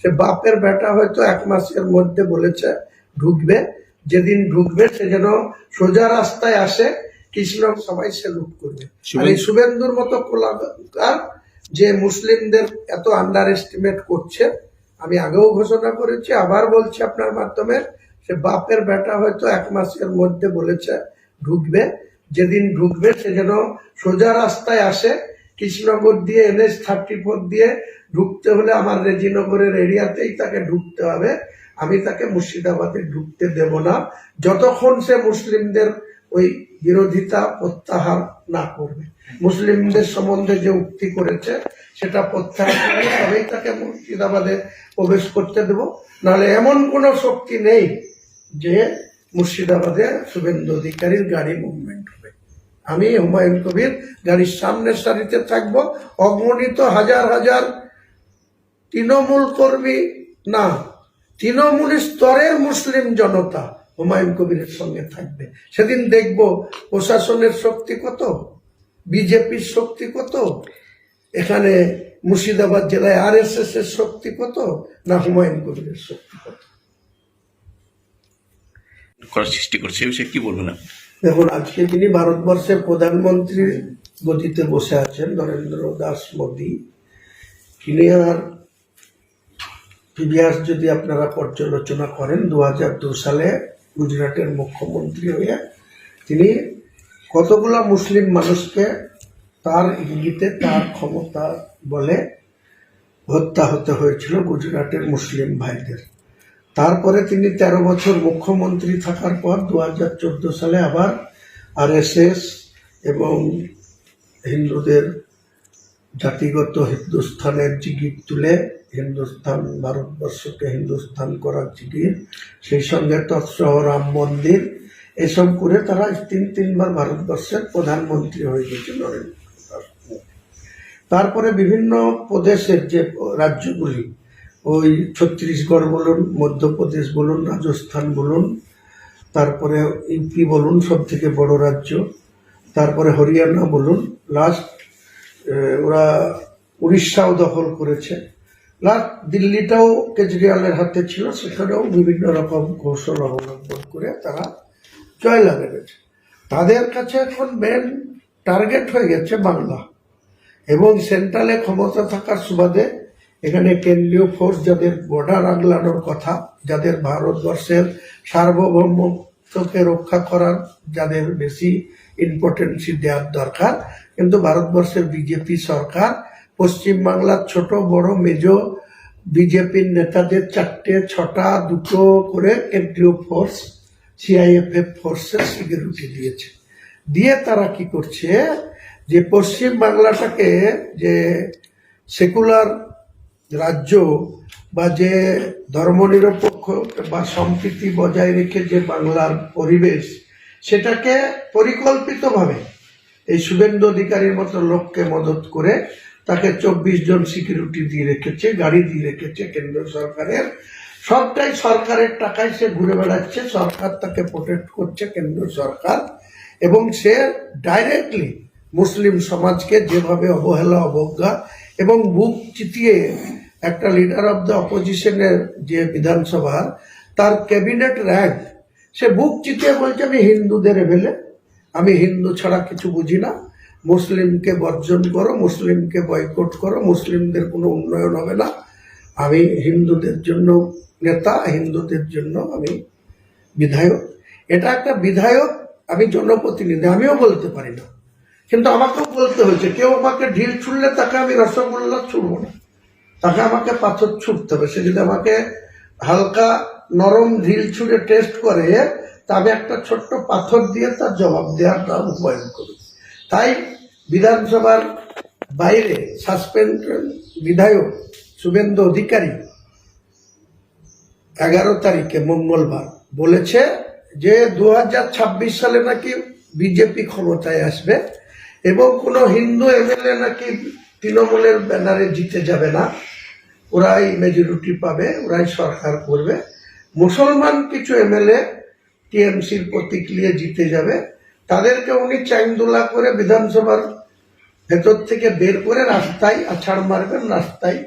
সে বাপের বেটা হয়তো এক মাসের মধ্যে বলেছে ঢুকবে। যেদিন ঢুকবে সে যেন সোজা রাস্তায় আসে কৃষ্ণ সবাই সেলুট করবে। আর এই শুভেন্দুর মতো কোলাকার যে মুসলিমদের এত আন্ডার এস্টিমেট করছে আমি আগেও ঘোষণা করেছি আবার বলছি আপনার মাধ্যমে সে বাপের বেটা হয়তো এক মাসের মধ্যে বলেছে ঢুকবে। যেদিন ঢুকবে সে যেন সোজা রাস্তায় আসে কৃষ্ণনগর দিয়ে, এনএস থার্টি ফোর দিয়ে ঢুকতে হলে আমার রেজিনগরের এরিয়াতেই তাকে ঢুকতে হবে। আমি তাকে মুর্শিদাবাদে ঢুকতে দেব না। যতক্ষণ সে মুসলিমদের ওই বিরোধিতা প্রত্যাহার না করবে। মুসলিমদের সম্বন্ধে যে উক্তি করেছে, সেটা প্রত্যাহার করে তবেই তাকে মুর্শিদাবাদে প্রবেশ করতে দেব। নাহলে এমন কোনো শক্তি নেই যে মুর্শিদাবাদে শুভেন্দু অধিকারীর গাড়ি মুভমেন্ট আমি হুমায়ুন কবির গাড়ির সামনের সারিতে থাকব, অগণিত হাজার হাজার তৃণমূল কর্মী না, তৃণমূল স্তরের মুসলিম জনতা হুমায়ুন কবিরের সঙ্গে থাকবে সেদিন দেখব প্রশাসনের শক্তি কত, বিজেপির শক্তি কত, এখানে মুর্শিদাবাদ জেলায় আর এস এস এর শক্তি কত, না হুমায়ুন কবিরের শক্তি কত সৃষ্টি করছে বিষয়ে কি বলবেন আপনি? দেখুন, আজকে তিনি ভারতবর্ষের প্রধানমন্ত্রীর গতিতে বসে আছেন, নরেন্দ্র দাস মোদী, তিনি আর ইতিহাস যদি আপনারা পর্যালোচনা করেন দু সালে গুজরাটের মুখ্যমন্ত্রী হয়ে তিনি কতগুলা মুসলিম মানুষকে তার ইঙ্গিতে, তার ক্ষমতা বলে হত্যা হতে হয়েছিল গুজরাটের মুসলিম ভাইদের। তারপরে তিনি তেরো বছর মুখ্যমন্ত্রী থাকার পর দু হাজার চোদ্দ সালে আবার আরএসএস এবং হিন্দুদের জাতিগত হিন্দুস্থানের জিগির তুলে হিন্দুস্থান, ভারতবর্ষকে হিন্দুস্থান করার জিগির, সেই সঙ্গে তৎসহ রাম মন্দির, এসব করে তারা তিন, তিনবার ভারতবর্ষের প্রধানমন্ত্রী হয়ে গেছে নরেন্দ্র তারপরে বিভিন্ন প্রদেশের যে রাজ্যগুলি ওই ছত্তিশগড় বলুন, মধ্যপ্রদেশ বলুন, রাজস্থান বলুন, তারপরে ইউপি বলুন সব থেকে বড় রাজ্য, তারপরে হরিয়ানা বলুন লাস্ট ওরা উড়িষ্যাও দখল করেছে। লাস্ট দিল্লিটাও কেজরিওয়ালের হাতে ছিল, সেখানেও বিভিন্ন রকম কৌশল অবলম্বন করে তারা জয়লাভ এনেছে তাদের কাছে এখন মেন টার্গেট হয়ে গেছে বাংলা, এবং সেন্ট্রালে ক্ষমতা থাকার সুবাদে এখানে কেন্দ্রীয় ফোর্স যাদের বর্ডার আগলানোর কথা, যাদের ভারতবর্ষের সার্বভৌমত্বকে রক্ষা করার যাদের বেশি ইম্পর্টেন্সি দেওয়ার দরকার, কিন্তু ভারতবর্ষের বিজেপি সরকার পশ্চিমবাংলার ছোট, বড় মেজ বিজেপির নেতাদের চারটে, ছটা, দুটো করে কেন্দ্রীয় ফোর্স সিআইএফএফ ফোর্সের সিকিউরিটি দিয়েছে। দিয়ে তারা কি করছে? যে পশ্চিম বাংলাটাকে যে সেকুলার রাজ্য বা যে ধর্মনিরপেক্ষ বা সম্প্রীতি বজায় রেখে যে বাংলার পরিবেশ, সেটাকে পরিকল্পিতভাবে এই শুভেন্দু অধিকারীর মতো লোককে মদত করে তাকে চব্বিশ জন সিকিউরিটি দিয়ে রেখেছে, গাড়ি দিয়ে রেখেছে কেন্দ্র সরকারের। সবটাই সরকারের টাকায় সে ঘুরে বেড়াচ্ছে, সরকার তাকে প্রোটেক্ট করছে কেন্দ্র সরকার এবং সে ডাইরেক্টলি মুসলিম সমাজকে যেভাবে অবহেলা, অবজ্ঞা এবং বুক চিতিয়ে একটা লিডার অফ দ্য অপোজিশনের যে বিধানসভা, তার ক্যাবিনেট র্যাঙ্ক সে বুক চিতিয়ে বলছে, আমি হিন্দুদের এভেলে আমি হিন্দু ছাড়া কিছু বুঝি না। মুসলিমকে বর্জন করো, মুসলিমকে বয়কট করো, মুসলিমদের কোনো উন্নয়ন হবে না। আমি হিন্দুদের জন্য নেতা, হিন্দুদের জন্য আমি বিধায়ক। এটা একটা বিধায়ক, আমি জনপ্রতিনিধি, আমিও বলতে পারি না। কিন্তু আমাকেও বলতে হয়েছে, কেউ আমাকে ঢিল ছুড়লে তাকে আমি রসগোল্লা ছুড়বো না। তাকে আমাকে পাথর ছুটতে হবে। সে যদি আমাকে হালকা নরম ঢিল ছুঁড়ে টেস্ট করে, তা একটা ছোট্ট পাথর দিয়ে তার জবাব দেওয়ার নাম হুমায়ুন করি তাই বিধানসভার বাইরে সাসপেন্ড বিধায়ক শুভেন্দু অধিকারী এগারো তারিখে মঙ্গলবার বলেছে যে দু হাজার ছাব্বিশ সালে নাকি বিজেপি ক্ষমতায় আসবে। এবং কোনো হিন্দু এমএলএ নাকি তৃণমূলের ব্যানারে জিতে যাবে না। ওরাই মেজরিটি পাবে, ওরাই সরকার করবে। মুসলমান কিছু এমএলএ টিএমসির প্রতীক নিয়ে জিতে যাবে। তাদেরকে উনি চাইন্দোলা করে বিধানসভার ভেতর থেকে বের করে রাস্তায় আছাড় মারবেন, রাস্তায়